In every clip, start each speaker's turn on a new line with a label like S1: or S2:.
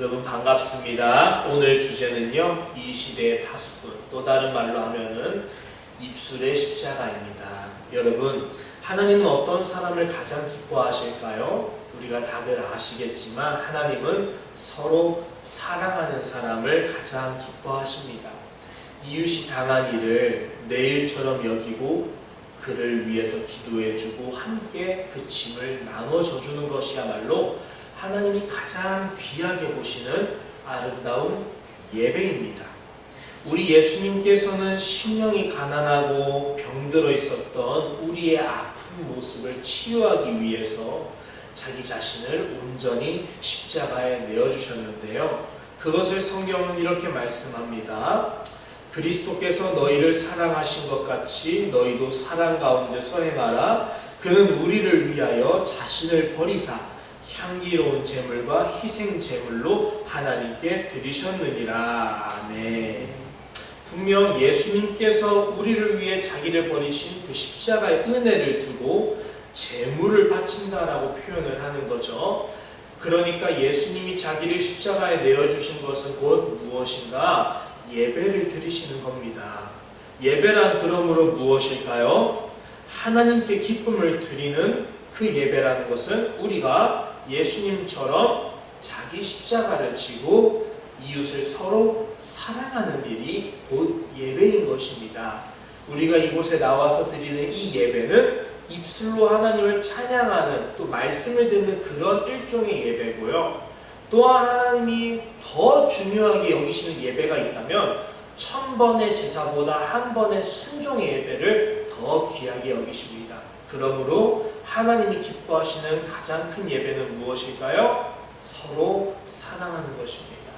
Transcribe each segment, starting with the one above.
S1: 여러분 반갑습니다. 오늘 주제는요. 이 시대의 파수꾼 또 다른 말로 하면은 입술의 십자가입니다. 여러분 하나님은 어떤 사람을 가장 기뻐하실까요? 우리가 다들 아시겠지만 하나님은 서로 사랑하는 사람을 가장 기뻐하십니다. 이웃이 당한 일을 내일처럼 여기고 그를 위해서 기도해주고 함께 그 짐을 나눠줘 주는 것이야말로 하나님이 가장 귀하게 보시는 아름다운 예배입니다. 우리 예수님께서는 심령이 가난하고 병들어 있었던 우리의 아픈 모습을 치유하기 위해서 자기 자신을 온전히 십자가에 내어주셨는데요. 그것을 성경은 이렇게 말씀합니다. 그리스도께서 너희를 사랑하신 것 같이 너희도 사랑 가운데서 행하라. 그는 우리를 위하여 자신을 버리사 향기로운 제물과 희생 제물로 하나님께 드리셨느니라. 아멘. 분명 예수님께서 우리를 위해 자기를 버리신 그 십자가의 은혜를 두고 제물을 바친다라고 표현을 하는 거죠. 그러니까 예수님이 자기를 십자가에 내어 주신 것은 곧 무엇인가? 예배를 드리시는 겁니다. 예배란 그러므로 무엇일까요? 하나님께 기쁨을 드리는 그 예배라는 것은 우리가 예수님처럼 자기 십자가를 지고 이웃을 서로 사랑하는 일이 곧 예배인 것입니다. 우리가 이곳에 나와서 드리는 이 예배는 입술로 하나님을 찬양하는 또 말씀을 듣는 그런 일종의 예배고요. 또한 하나님이 더 중요하게 여기시는 예배가 있다면 천 번의 제사보다 한 번의 순종의 예배를 더 귀하게 여기십니다. 그러므로 하나님이 기뻐하시는 가장 큰 예배는 무엇일까요? 서로 사랑하는 것입니다.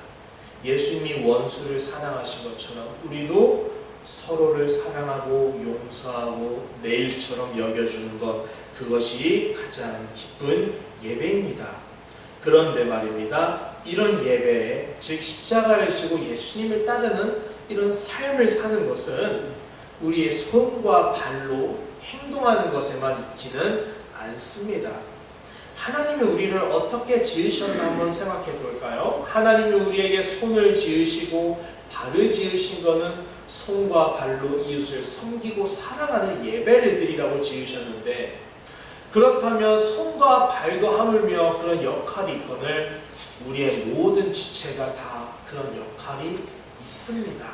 S1: 예수님이 원수를 사랑하신 것처럼 우리도 서로를 사랑하고 용서하고 내 일처럼 여겨주는 것 그것이 가장 기쁜 예배입니다. 그런데 말입니다. 이런 예배, 즉 십자가를 지고 예수님을 따르는 이런 삶을 사는 것은 우리의 손과 발로 행동하는 것에만 있지는 않습니다. 하나님이 우리를 어떻게 지으셨나 한번 생각해 볼까요? 하나님이 우리에게 손을 지으시고 발을 지으신 것은 손과 발로 이웃을 섬기고 사랑하는 예배를 드리라고 지으셨는데 그렇다면 손과 발도 하물며 그런 역할이 있거늘 우리의 모든 지체가 다 그런 역할이 있습니다.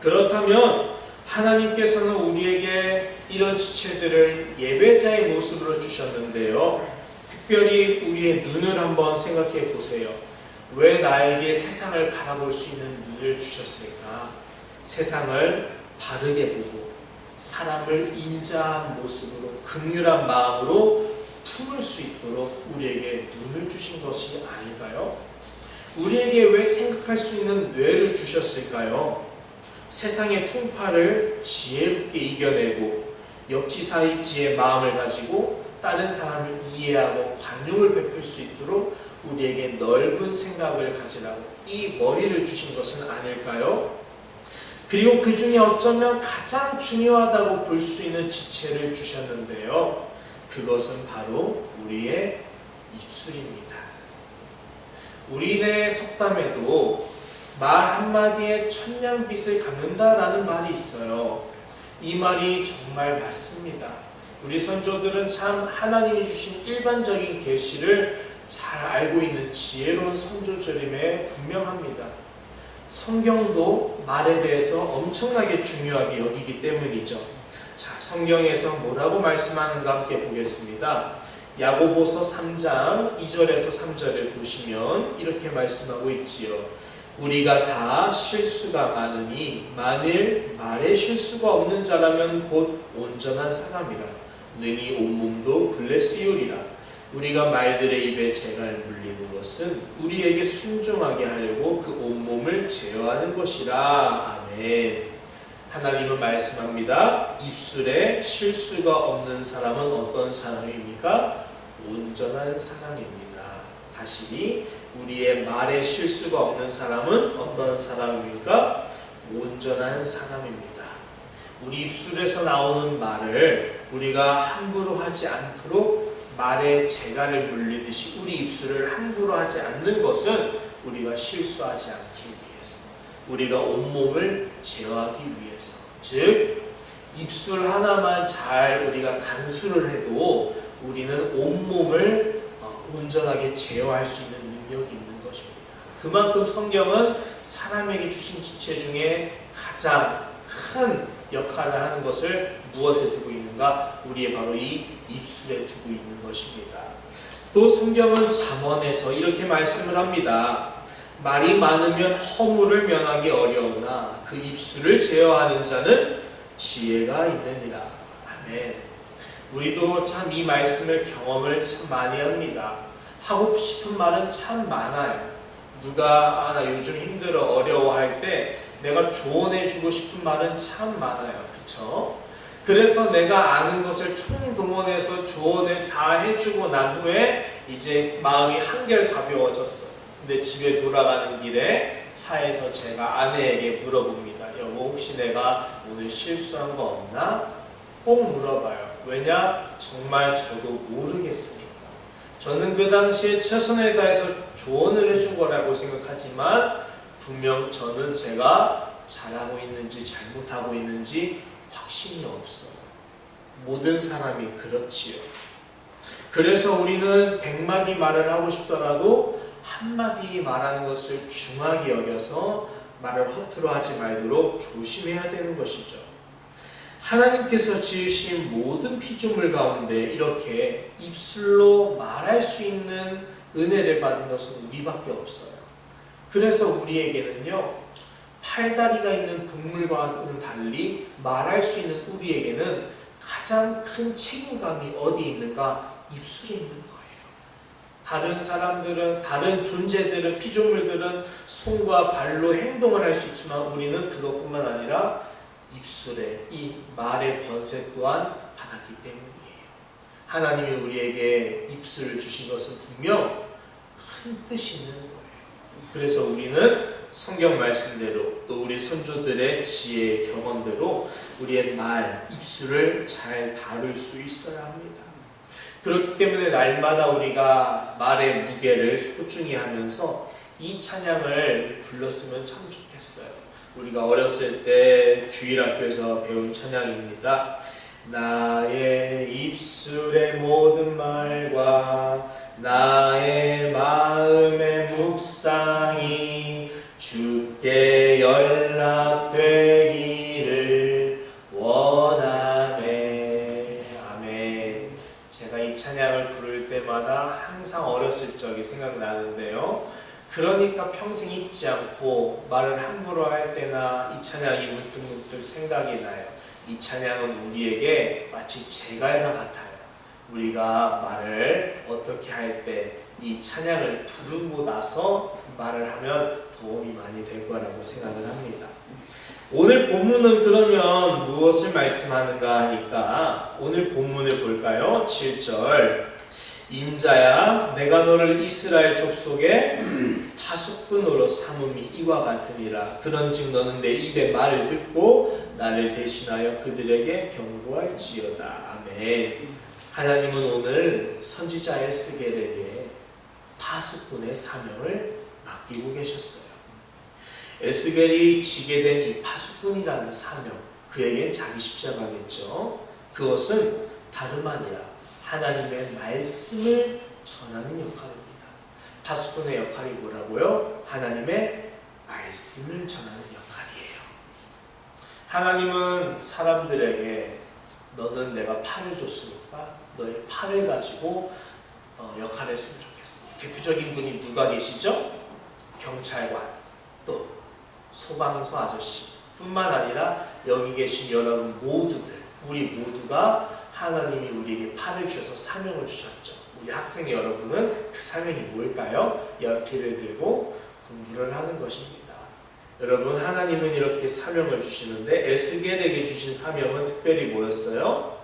S1: 그렇다면 하나님께서는 우리에게 이런 지체들을 예배자의 모습으로 주셨는데요. 특별히 우리의 눈을 한번 생각해 보세요. 왜 나에게 세상을 바라볼 수 있는 눈을 주셨을까? 세상을 바르게 보고 사람을 인자한 모습으로 극률한 마음으로 품을 수 있도록 우리에게 눈을 주신 것이 아닐까요? 우리에게 왜 생각할 수 있는 뇌를 주셨을까요? 세상의 풍파를 지혜롭게 이겨내고 역지사지의 마음을 가지고 다른 사람을 이해하고 관용을 베풀 수 있도록 우리에게 넓은 생각을 가지라고 이 머리를 주신 것은 아닐까요? 그리고 그 중에 어쩌면 가장 중요하다고 볼 수 있는 지체를 주셨는데요. 그것은 바로 우리의 입술입니다. 우리네 속담에도 말 한마디에 천냥빚을 갚는다라는 말이 있어요. 이 말이 정말 맞습니다. 우리 선조들은 참 하나님이 주신 일반적인 계시를 잘 알고 있는 지혜로운 선조들임에 분명합니다. 성경도 말에 대해서 엄청나게 중요하게 여기기 때문이죠. 자, 성경에서 뭐라고 말씀하는가 함께 보겠습니다. 야고보서 3장 2절에서 3절을 보시면 이렇게 말씀하고 있지요. 우리가 다 실수가 많으니 만일 말에 실수가 없는 자라면 곧 온전한 사람이라. 능히 온몸도 블레시오리라. 우리가 말들의 입에 재갈 물리는 것은 우리에게 순종하게 하려고 그 온몸을 제어하는 것이라. 아멘. 하나님은 말씀합니다. 입술에 실수가 없는 사람은 어떤 사람입니까? 온전한 사람입니다. 다시 우리의 말에 실수가 없는 사람은 어떤 사람입니까? 온전한 사람입니다. 우리 입술에서 나오는 말을 우리가 함부로 하지 않도록 말에 재갈을 물리듯이 우리 입술을 함부로 하지 않는 것은 우리가 실수하지 않기 위해서, 우리가 온몸을 제어하기 위해서, 즉 입술 하나만 잘 우리가 간수를 해도 우리는 온몸을 어, 온전하게 제어할 수 있는 능력이 있는 것입니다. 그만큼 성경은 사람에게 주신 지체 중에 가장 큰 역할을 하는 것을 무엇에 두고 있는가? 우리의 바로 이 입술에 두고 있는 것입니다. 또 성경은 잠언에서 이렇게 말씀을 합니다. 말이 많으면 허물을 면하기 어려우나 그 입술을 제어하는 자는 지혜가 있느니라. 아멘. 우리도 참 이 말씀을 경험을 참 많이 합니다. 하고 싶은 말은 참 많아요. 누가 아 나 요즘 힘들어 어려워할 때 내가 조언해주고 싶은 말은 참 많아요. 그쵸? 그래서 내가 아는 것을 총동원해서 조언을 다 해주고 난 후에 이제 마음이 한결 가벼워졌어. 근데 집에 돌아가는 길에 차에서 제가 아내에게 물어봅니다. 여보 혹시 내가 오늘 실수한 거 없나? 꼭 물어봐요. 왜냐? 정말 저도 모르겠으니까. 저는 그 당시에 최선을 다해서 조언을 해준 거라고 생각하지만 분명 저는 제가 잘하고 있는지 잘못하고 있는지 확신이 없어요. 모든 사람이 그렇지요. 그래서 우리는 백마디 말을 하고 싶더라도 한마디 말하는 것을 중하게 여겨서 말을 허투루 하지 말도록 조심해야 되는 것이죠. 하나님께서 지으신 모든 피조물 가운데 이렇게 입술로 말할 수 있는 은혜를 받은 것은 우리밖에 없어요. 그래서 우리에게는요, 팔다리가 있는 동물과는 달리 말할 수 있는 우리에게는 가장 큰 책임감이 어디 있는가? 입술에 있는 거예요. 다른 사람들은, 다른 존재들은, 피조물들은 손과 발로 행동을 할 수 있지만 우리는 그것뿐만 아니라 입술에 이 말의 권세 또한 받았기 때문이에요. 하나님이 우리에게 입술을 주신 것은 분명 큰 뜻이 있는 거예요. 그래서 우리는 성경 말씀대로 또 우리 선조들의 지혜의 경험대로 우리의 말, 입술을 잘 다룰 수 있어야 합니다. 그렇기 때문에 날마다 우리가 말의 무게를 소중히 하면서 이 찬양을 불렀으면 참 좋겠어요. 우리가 어렸을 때 주일학교에서 배운 찬양입니다. 나의 입술의 모든 말과 나의 마음의 묵상이 주께 연락되기를 원하네. 아멘. 제가 이 찬양을 부를 때마다 항상 어렸을 적이 생각나는데요. 그러니까 평생 잊지 않고 말을 함부로 할 때나 이 찬양이 문득문득 생각이 나요. 이 찬양은 우리에게 마치 제갈과 같아요. 우리가 말을 어떻게 할 때 이 찬양을 부르고 나서 말을 하면 도움이 많이 될 거라고 생각을 합니다. 오늘 본문은 그러면 무엇을 말씀하는가 하니까 오늘 본문을 볼까요? 7절 인자야 내가 너를 이스라엘 족속에 파수꾼으로 삼음이 이와 같으니라. 그런즉 너는 내 입의 말을 듣고 나를 대신하여 그들에게 경고할지어다. 아멘. 하나님은 오늘 선지자 에스겔에게 파수꾼의 사명을 맡기고 계셨어요. 에스겔이 지게 된 이 파수꾼이라는 사명 그에겐 자기 십자가겠죠. 그것은 다름 아니라 하나님의 말씀을 전하는 역할입니다. 파수꾼의 역할이 뭐라고요? 하나님의 말씀을 전하는 역할이에요. 하나님은 사람들에게 너는 내가 팔을 줬으니까 너의 팔을 가지고 어, 역할을 했으면 좋겠어. 대표적인 분이 누가 계시죠? 경찰관, 또 소방서 아저씨 뿐만 아니라 여기 계신 여러분 모두들, 우리 모두가 하나님이 우리에게 팔을 주셔서 사명을 주셨죠. 우리 학생 여러분은 그 사명이 뭘까요? 연필을 들고 공부를 하는 것입니다. 여러분 하나님은 이렇게 사명을 주시는데 에스겔에게 주신 사명은 특별히 뭐였어요?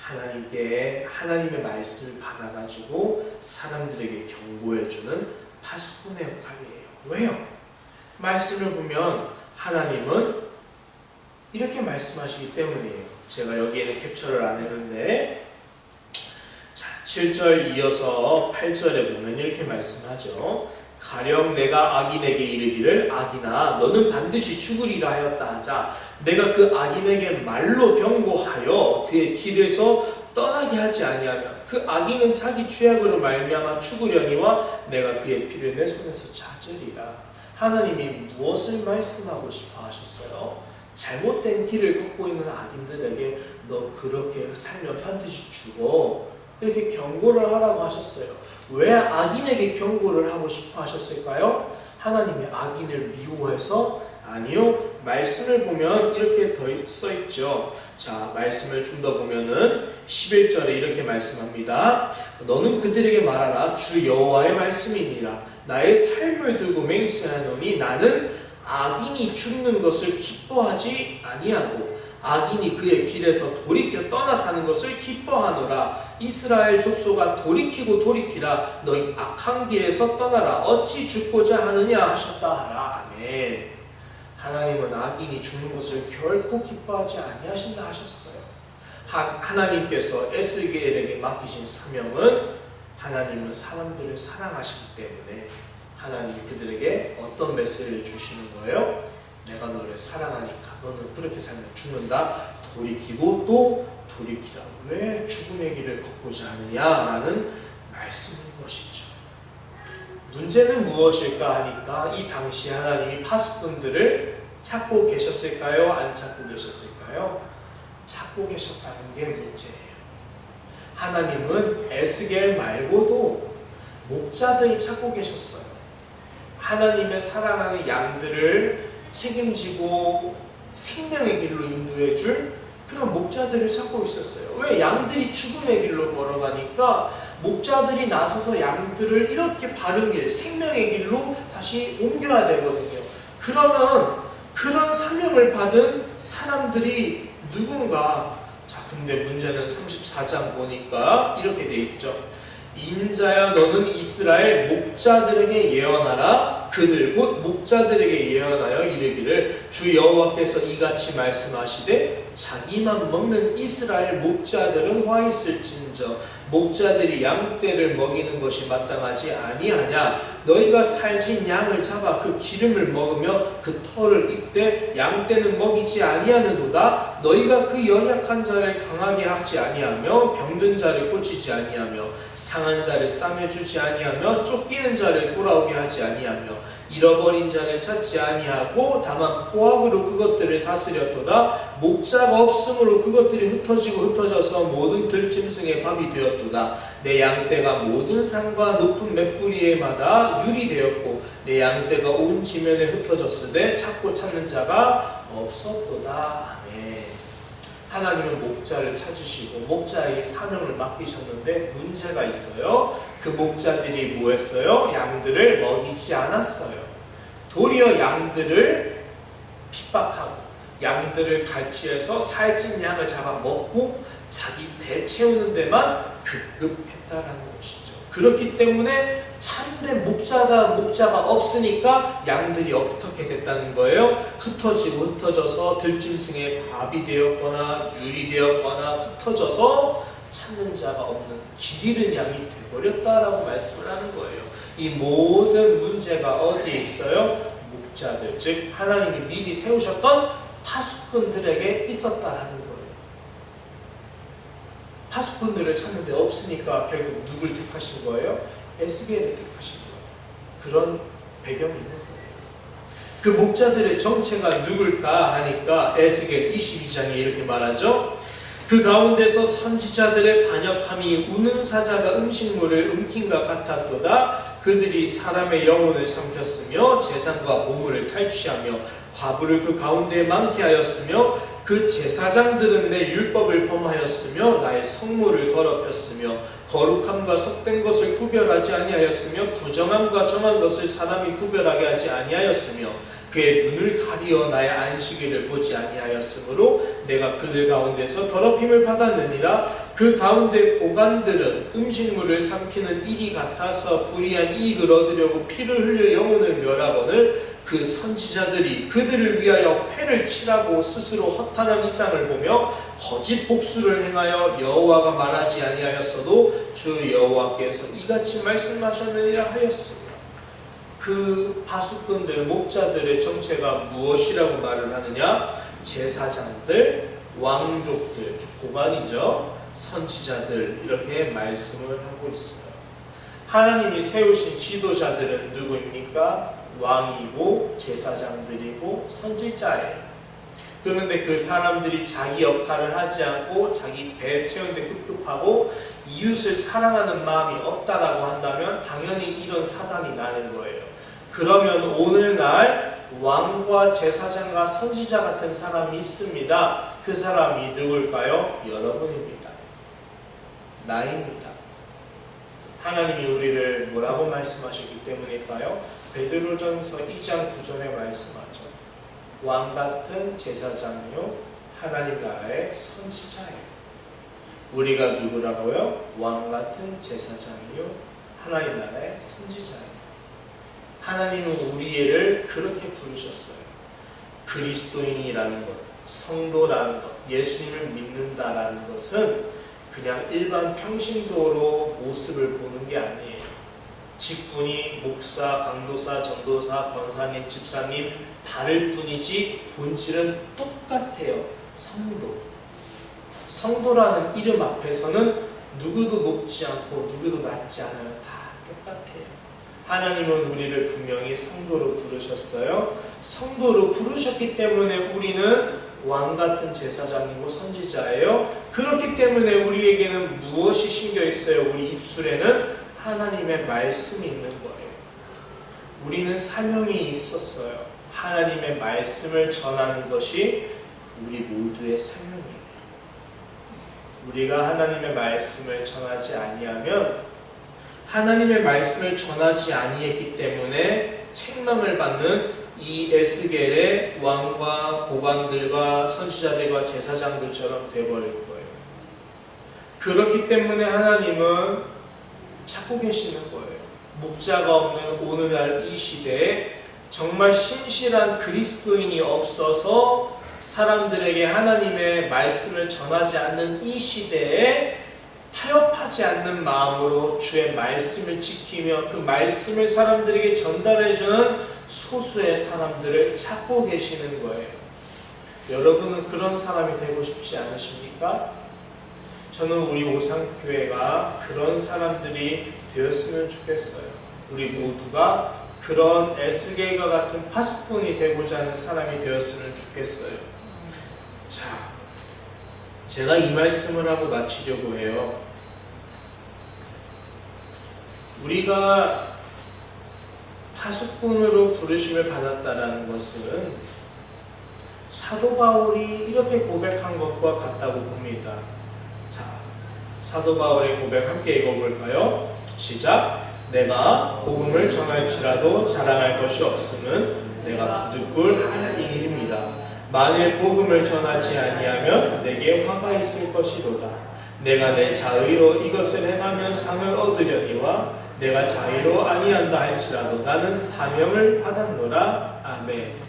S1: 하나님께 하나님의 말씀을 받아가지고 사람들에게 경고해주는 파수꾼의 역할이에요. 왜요? 말씀을 보면 하나님은 이렇게 말씀하시기 때문이에요. 제가 여기에는 캡처를 안 했는데 자, 7절 이어서 8절에 보면 이렇게 말씀하죠. 가령 내가 악인에게 이르기를 악인아 너는 반드시 죽으리라 하였다 하자 내가 그 악인에게 말로 경고하여 그의 길에서 떠나게 하지 아니하면 그 악인은 자기 죄악으로 말미암아 죽으려니와 내가 그의 피를 내 손에서 찾으리라 하나님이 무엇을 말씀하고 싶어 하셨어요? 잘못된 길을 걷고 있는 악인들에게 너 그렇게 살면 반드시 죽어 이렇게 경고를 하라고 하셨어요. 왜 악인에게 경고를 하고 싶어 하셨을까요? 하나님이 악인을 미워해서 아니요. 말씀을 보면 이렇게 더 써 있죠. 자, 말씀을 좀 더 보면은 11절에 이렇게 말씀합니다. 너는 그들에게 말하라 주 여호와의 말씀이니라 나의 삶을 두고 맹세하노니 나는 악인이 죽는 것을 기뻐하지 아니하고 악인이 그의 길에서 돌이켜 떠나 사는 것을 기뻐하노라. 이스라엘 족속아 돌이키고 돌이키라. 너희 악한 길에서 떠나라. 어찌 죽고자 하느냐 하셨다 하라. 아멘. 하나님은 악인이 죽는 것을 결코 기뻐하지 아니하신다 하셨어요. 하, 하나님께서 에스겔에게 맡기신 사명은 하나님은 사람들을 사랑하시기 때문에 하나님이 그들에게 어떤 메시지를 주시는 거예요? 내가 너를 사랑하니까 너는 그렇게 살면 죽는다. 돌이키고 또 돌이키라. 왜 죽음의 길을 걷고자 하느냐라는 말씀인 것이죠. 문제는 무엇일까 하니까 이 당시 하나님이 파수꾼들을 찾고 계셨을까요? 안 찾고 계셨을까요? 찾고 계셨다는 게 문제예요. 하나님은 에스겔 말고도 목자들 찾고 계셨어요. 하나님의 사랑하는 양들을 책임지고 생명의 길로 인도해 줄 그런 목자들을 찾고 있었어요. 왜 양들이 죽음의 길로 걸어가니까 목자들이 나서서 양들을 이렇게 바른 길, 생명의 길로 다시 옮겨야 되거든요. 그러면 그런 사명을 받은 사람들이 누군가 자, 근데 문제는 34장 보니까 이렇게 돼 있죠. 인자야 너는 이스라엘 목자들에게 예언하라 그들 곧 목자들에게 예언하여 이르기를 주 여호와께서 이같이 말씀하시되 자기만 먹는 이스라엘 목자들은 화 있을진저 목자들이 양떼를 먹이는 것이 마땅하지 아니하냐? 너희가 살진 양을 잡아 그 기름을 먹으며 그 털을 입되 양떼는 먹이지 아니하는도다. 너희가 그 연약한 자를 강하게 하지 아니하며 병든 자를 고치지 아니하며 상한 자를 싸매주지 아니하며 쫓기는 자를 돌아오게 하지 아니하며 잃어버린 자를 찾지 아니하고 다만 포악으로 그것들을 다스렸도다. 목자가 없으므로 그것들이 흩어지고 흩어져서 모든 들짐승의 밥이 되었도다. 내 양떼가 모든 산과 높은 맷뿌리에마다 유리 되었고 내 양떼가 온 지면에 흩어졌으되 찾고 찾는 자가 없었도다. 아멘 하나님은 목자를 찾으시고 목자에게 사명을 맡기셨는데 문제가 있어요. 그 목자들이 뭐 했어요? 양들을 먹이지 않았어요. 도리어 양들을 핍박하고 양들을 갈취해서 살찐 양을 잡아 먹고 자기 배 채우는 데만 급급했다라는 것이죠. 그렇기 때문에 참된 목자가 목자가 없으니까 양들이 어떻게 됐다는 거예요? 흩어지고 흩어져서 들짐승의 밥이 되었거나 유리 되었거나 흩어져서 찾는 자가 없는 길 잃은 양이 되버렸다라고 말씀을 하는 거예요. 이 모든 문제가 어디에 있어요? 목자들, 즉 하나님이 미리 세우셨던 파수꾼들에게 있었다라는 파수꾼들을 찾는데 없으니까 결국 누굴 택하신 거예요? 에스겔을 택하신 거예요. 그런 배경이 있는 거예요. 그 목자들의 정체가 누굴까 하니까 에스겔 22장에 이렇게 말하죠. 그 가운데서 선지자들의 반역함이 우는 사자가 음식물을 움킨과 같았도다. 그들이 사람의 영혼을 삼켰으며 재산과 보물을 탈취하며 과부를 그 가운데 많게 하였으며 그 제사장들은 내 율법을 범하였으며 나의 성물을 더럽혔으며 거룩함과 속된 것을 구별하지 아니하였으며 부정함과 정한 것을 사람이 구별하게 하지 아니하였으며 그의 눈을 가리어 나의 안식일을 보지 아니하였으므로 내가 그들 가운데서 더럽힘을 받았느니라. 그 가운데 고관들은 음식물을 삼키는 일이 같아서 불의한 이익을 얻으려고 피를 흘려 영혼을 멸하거늘 그 선지자들이 그들을 위하여 회를 치라고 스스로 허탄한 이상을 보며 거짓 복수를 행하여 여호와가 말하지 아니하였어도 주 여호와께서 이같이 말씀하셨느니라 하였으며 그 파수꾼들, 목자들의 정체가 무엇이라고 말을 하느냐? 제사장들, 왕족들, 고관이죠. 선지자들 이렇게 말씀을 하고 있어요. 하나님이 세우신 지도자들은 누구입니까? 왕이고 제사장들이고 선지자예요. 그런데 그 사람들이 자기 역할을 하지 않고 자기 배 채우는데 급급하고 이웃을 사랑하는 마음이 없다라고 한다면 당연히 이런 사단이 나는 거예요. 그러면 오늘날 왕과 제사장과 선지자 같은 사람이 있습니다. 그 사람이 누굴까요? 여러분입니다. 나입니다. 하나님이 우리를 뭐라고 말씀하셨기 때문일까요? 베드로전서 2장 9절에 말씀하죠. 왕 같은 제사장이요 하나님 나라의 선지자예요. 우리가 누구라고요? 왕 같은 제사장이요 하나님 나라의 선지자예요. 하나님은 우리를 그렇게 부르셨어요. 그리스도인이라는 것, 성도라는 것, 예수님을 믿는다라는 것은 그냥 일반 평신도로 모습을 보는 게 아니에요. 직분이 목사, 강도사, 전도사, 권사님, 집사님 다를 뿐이지 본질은 똑같아요. 성도. 성도라는 이름 앞에서는 누구도 높지 않고 누구도 낮지 않아요. 다 똑같아요. 하나님은 우리를 분명히 성도로 부르셨어요. 성도로 부르셨기 때문에 우리는 왕 같은 제사장이고 선지자예요. 그렇기 때문에 우리에게는 무엇이 심겨 있어요? 우리 입술에는 하나님의 말씀이 있는 거예요. 우리는 사명이 있었어요. 하나님의 말씀을 전하는 것이 우리 모두의 사명이에요. 우리가 하나님의 말씀을 전하지 아니하면 하나님의 말씀을 전하지 아니했기 때문에 책망을 받는 이 에스겔의 왕과 고관들과 선지자들과 제사장들처럼 되어버릴 거예요. 그렇기 때문에 하나님은 찾고 계시는 거예요. 목자가 없는 오늘날 이 시대에 정말 신실한 그리스도인이 없어서 사람들에게 하나님의 말씀을 전하지 않는 이 시대에 타협하지 않는 마음으로 주의 말씀을 지키며 그 말씀을 사람들에게 전달해주는 소수의 사람들을 찾고 계시는 거예요. 여러분은 그런 사람이 되고 싶지 않으십니까? 저는 우리 오상교회가 그런 사람들이 되었으면 좋겠어요. 우리 모두가 그런 에스겔과 같은 파수꾼이 되고자 하는 사람이 되었으면 좋겠어요. 자, 제가 이 말씀을 하고 마치려고 해요. 우리가 파수꾼으로 부르심을 받았다라는 것은 사도 바울이 이렇게 고백한 것과 같다고 봅니다. 자, 사도 바울의 고백 함께 읽어볼까요? 시작. 내가 복음을 전할지라도 자랑할 것이 없음은 내가 부득불 할 일입니다. 만일 복음을 전하지 아니하면 내게 화가 있을 것이로다. 내가 내 자의로 이것을 행하면 상을 얻으려니와 내가 자의로 아니한다 할지라도 나는 사명을 받았노라. 아멘.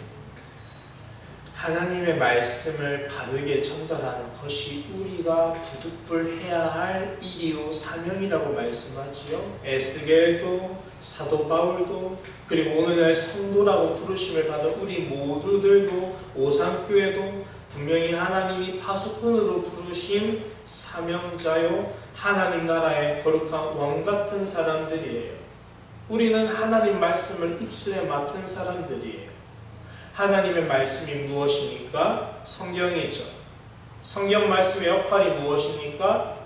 S1: 하나님의 말씀을 바르게 전달하는 것이 우리가 부득불해야 할 일이요 사명이라고 말씀하지요. 에스겔도 사도 바울도 그리고 오늘날 성도라고 부르심을 받은 우리 모두들도 오상교회도 분명히 하나님이 파수꾼으로 부르신 사명자요 하나님 나라의 거룩한 왕 같은 사람들이에요. 우리는 하나님 말씀을 입술에 맡은 사람들이에요. 하나님의 말씀이 무엇입니까? 성경이죠. 성경 말씀의 역할이 무엇입니까?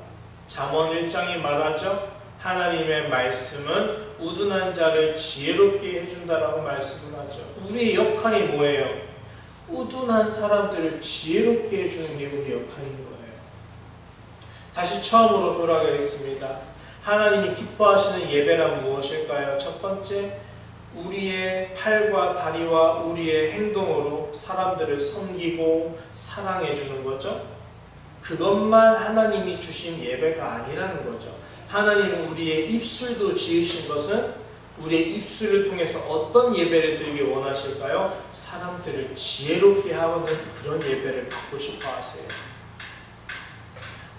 S1: 잠언 1장이 말하죠. 하나님의 말씀은 우둔한 자를 지혜롭게 해준다라고 말씀을 하죠. 우리의 역할이 뭐예요? 우둔한 사람들을 지혜롭게 해주는 게 우리 역할인 거예요. 다시 처음으로 돌아가겠습니다. 하나님이 기뻐하시는 예배란 무엇일까요? 첫 번째, 우리의 팔과 다리와 우리의 행동으로 사람들을 섬기고 사랑해 주는 거죠. 그것만 하나님이 주신 예배가 아니라는 거죠. 하나님은 우리의 입술도 지으신 것은 우리의 입술을 통해서 어떤 예배를 드리기 원하실까요? 사람들을 지혜롭게 하는 그런 예배를 받고 싶어 하세요.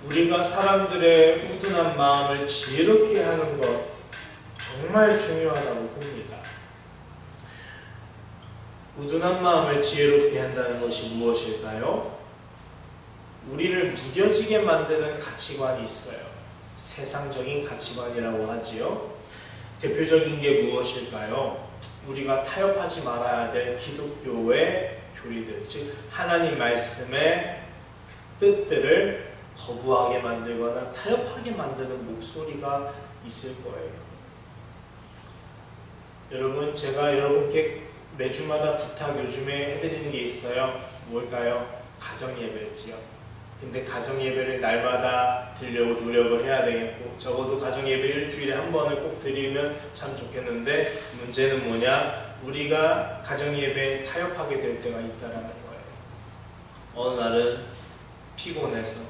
S1: 우리가 사람들의 우둔한 마음을 지혜롭게 하는 것 정말 중요하다고 봅니다. 우둔한 마음을 지혜롭게 한다는 것이 무엇일까요? 우리를 무뎌지게 만드는 가치관이 있어요. 세상적인 가치관이라고 하지요. 대표적인 게 무엇일까요? 우리가 타협하지 말아야 될 기독교의 교리들, 즉 하나님 말씀의 뜻들을 거부하게 만들거나 타협하게 만드는 목소리가 있을 거예요. 여러분, 제가 여러분께 매주마다 부탁 요즘에 해드리는 게 있어요. 뭘까요? 가정 예배지요. 근데 가정 예배를 날마다 드리려고 노력을 해야 되겠고 적어도 가정 예배 일주일에 한 번을 꼭 드리면 참 좋겠는데 문제는 뭐냐? 우리가 가정 예배에 타협하게 될 때가 있다라는 거예요. 어느 날은 피곤해서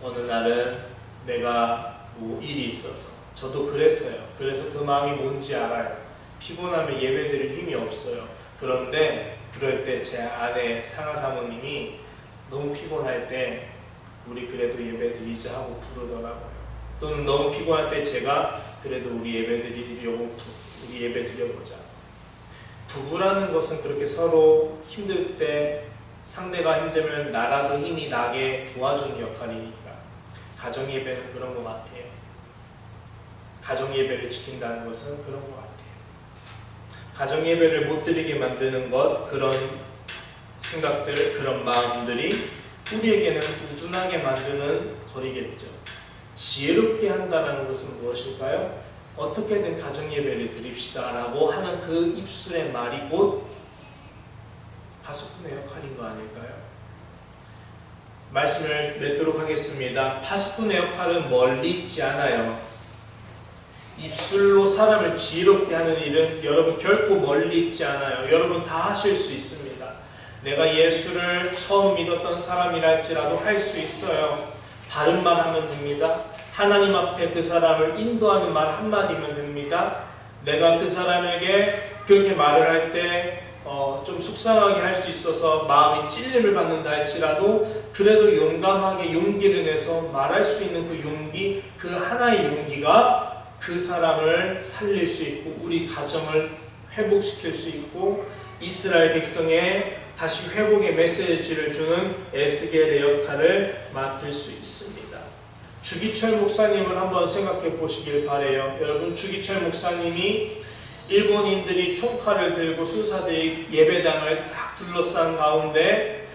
S1: 어느 날은 내가 뭐 일이 있어서 저도 그랬어요. 그래서 그 마음이 뭔지 알아요. 피곤하면 예배 드릴 힘이 없어요. 그런데 그럴 때 제 아내 상하 사모님이 너무 피곤할 때 우리 그래도 예배 드리자 하고 부르더라고요. 또는 너무 피곤할 때 제가 그래도 우리 예배 드리려고 부- 우리 예배 드려보자. 부부라는 것은 그렇게 서로 힘들 때 상대가 힘들면 나라도 힘이 나게 도와주는 역할이니까 가정 예배는 그런 것 같아요. 가정 예배를 지킨다는 것은 그런 것 같아요. 가정 예배를 못 드리게 만드는 것 그런 생각들 그런 마음들이 우리에게는 우둔하게 만드는 거리겠죠. 지혜롭게 한다는 것은 무엇일까요? 어떻게든 가정 예배를 드립시다라고 하는 그 입술의 말이 곧 파수꾼의 역할인 거 아닐까요? 말씀을 맺도록 하겠습니다. 파수꾼의 역할은 멀리 있지 않아요. 입술로 사람을 지혜롭게 하는 일은 여러분 결코 멀리 있지 않아요. 여러분 다 하실 수 있습니다. 내가 예수를 처음 믿었던 사람이랄지라도 할 수 있어요. 바른 말 하면 됩니다. 하나님 앞에 그 사람을 인도하는 말 한마디면 됩니다. 내가 그 사람에게 그렇게 말을 할때 어, 좀 속상하게 할 수 있어서 마음이 찔림을 받는다 할지라도 그래도 용감하게 용기를 내서 말할 수 있는 그 용기, 그 하나의 용기가 그 사람을 살릴 수 있고 우리 가정을 회복시킬 수 있고 이스라엘 백성의 다시 회복의 메시지를 주는 에스겔의 역할을 맡을 수 있습니다. 주기철 목사님을 한번 생각해 보시길 바래요. 여러분 주기철 목사님이 일본인들이 총칼을 들고 순사들이 예배당을 딱 둘러싼 가운데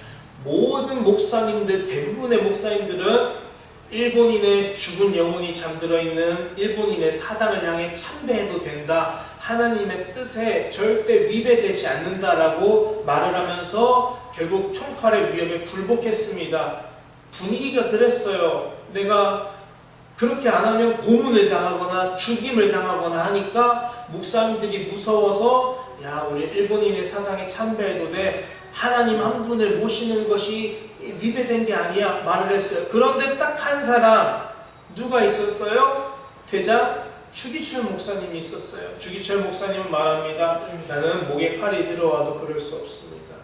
S1: 모든 목사님들 대부분의 목사님들은 일본인의 죽은 영혼이 잠들어 있는 일본인의 사당을 향해 참배해도 된다. 하나님의 뜻에 절대 위배되지 않는다라고 말을 하면서 결국 총칼의 위협에 굴복했습니다. 분위기가 그랬어요. 내가 그렇게 안 하면 고문을 당하거나 죽임을 당하거나 하니까 목사님들이 무서워서 야 우리 일본인의 사당에 참배해도 돼 하나님 한 분을 모시는 것이 위배된 게 아니야 말을 했어요. 그런데 딱 한 사람 누가 있었어요? 대장 주기철 목사님이 있었어요. 주기철 목사님은 말합니다. 나는 목에 칼이 들어와도 그럴 수 없습니다.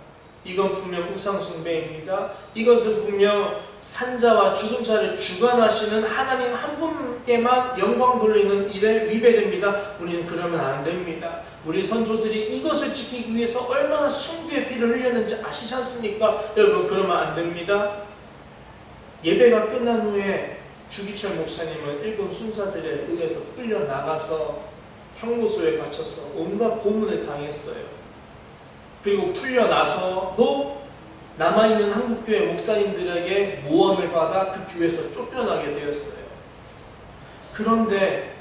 S1: 이건 분명 우상숭배입니다. 이것은 분명 산자와 죽은 자를 주관하시는 하나님 한 분께만 영광 돌리는 일에 위배됩니다. 우리는 그러면 안 됩니다. 우리 선조들이 이것을 지키기 위해서 얼마나 순교의 피를 흘렸는지 아시지 않습니까? 여러분 그러면 안 됩니다. 예배가 끝난 후에 주기철 목사님은 일본 순사들에 의해서 끌려 나가서 형무소에 갇혀서 온갖 고문을 당했어요. 그리고 풀려 나서도 남아있는 한국교회 목사님들에게 모함을 받아 그 교회에서 쫓겨나게 되었어요. 그런데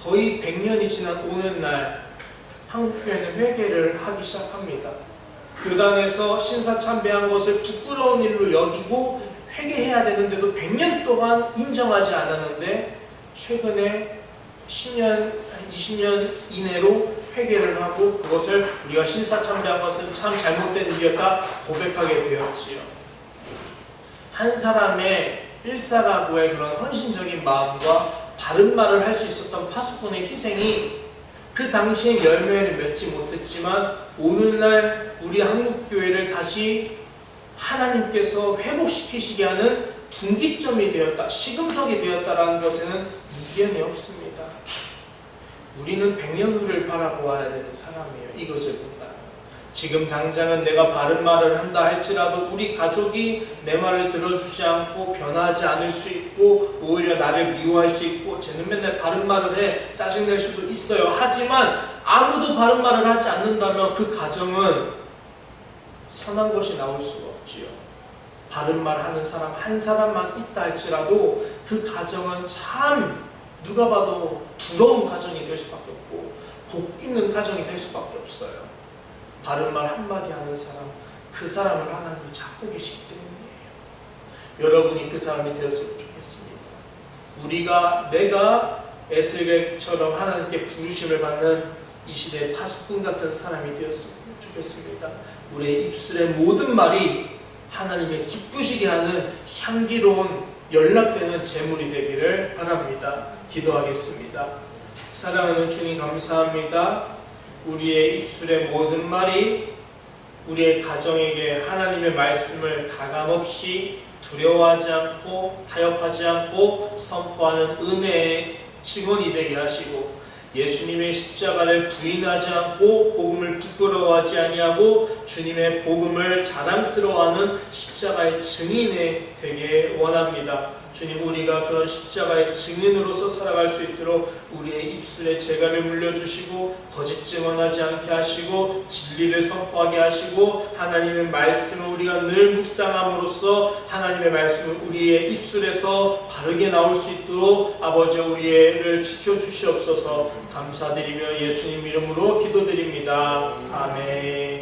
S1: 거의 100년이 지난 오늘날 한국교회는 회개를 하기 시작합니다. 교단에서 신사 참배한 것을 부끄러운 일로 여기고 회개해야 되는데도 100년 동안 인정하지 않았는데 최근에 10년, 20년 이내로 회개를 하고 그것을 우리가 신사 참배한 것은 참 잘못된 일이었다 고백하게 되었지요. 한 사람의 일사가구의 그런 헌신적인 마음과 바른 말을 할 수 있었던 파수꾼의 희생이 그 당시에 열매를 맺지 못했지만 오늘날 우리 한국 교회를 다시 하나님께서 회복시키시게 하는 분기점이 되었다, 시금석이 되었다라는 것에는 이견이 없습니다. 우리는 백년 후를 바라보아야 되는 사람이에요. 이것을. 지금 당장은 내가 바른 말을 한다 할지라도 우리 가족이 내 말을 들어주지 않고 변하지 않을 수 있고 오히려 나를 미워할 수 있고 쟤는 맨날 바른 말을 해 짜증낼 수도 있어요. 하지만 아무도 바른 말을 하지 않는다면 그 가정은 선한 것이 나올 수가 없지요. 바른 말 하는 사람 한 사람만 있다 할지라도 그 가정은 참 누가 봐도 부러운 가정이 될 수밖에 없고 복 있는 가정이 될 수밖에 없어요. 바른 말 한마디 하는 사람, 그 사람을 하나님이 찾고 계시기 때문이에요. 여러분이 그 사람이 되었으면 좋겠습니다. 우리가, 내가 에스겔처럼 하나님께 부르심을 받는 이 시대의 파수꾼 같은 사람이 되었으면 좋겠습니다. 우리의 입술의 모든 말이 하나님의 기쁘시게 하는 향기로운 연락되는 제물이 되기를 바랍니다. 기도하겠습니다. 사랑하는 주님 감사합니다. 우리의 입술의 모든 말이 우리의 가정에게 하나님의 말씀을 가감없이 두려워하지 않고 타협하지 않고 선포하는 은혜의 직원이 되게 하시고 예수님의 십자가를 부인하지 않고 복음을 부끄러워하지 아니하고 주님의 복음을 자랑스러워하는 십자가의 증인이 되게 원합니다. 주님 우리가 그런 십자가의 증인으로서 살아갈 수 있도록 우리의 입술에 재갈을 물려주시고 거짓 증언하지 않게 하시고 진리를 선포하게 하시고 하나님의 말씀을 우리가 늘 묵상함으로써 하나님의 말씀을 우리의 입술에서 바르게 나올 수 있도록 아버지 우리를 지켜주시옵소서 감사드리며 예수님 이름으로 기도드립니다. 아멘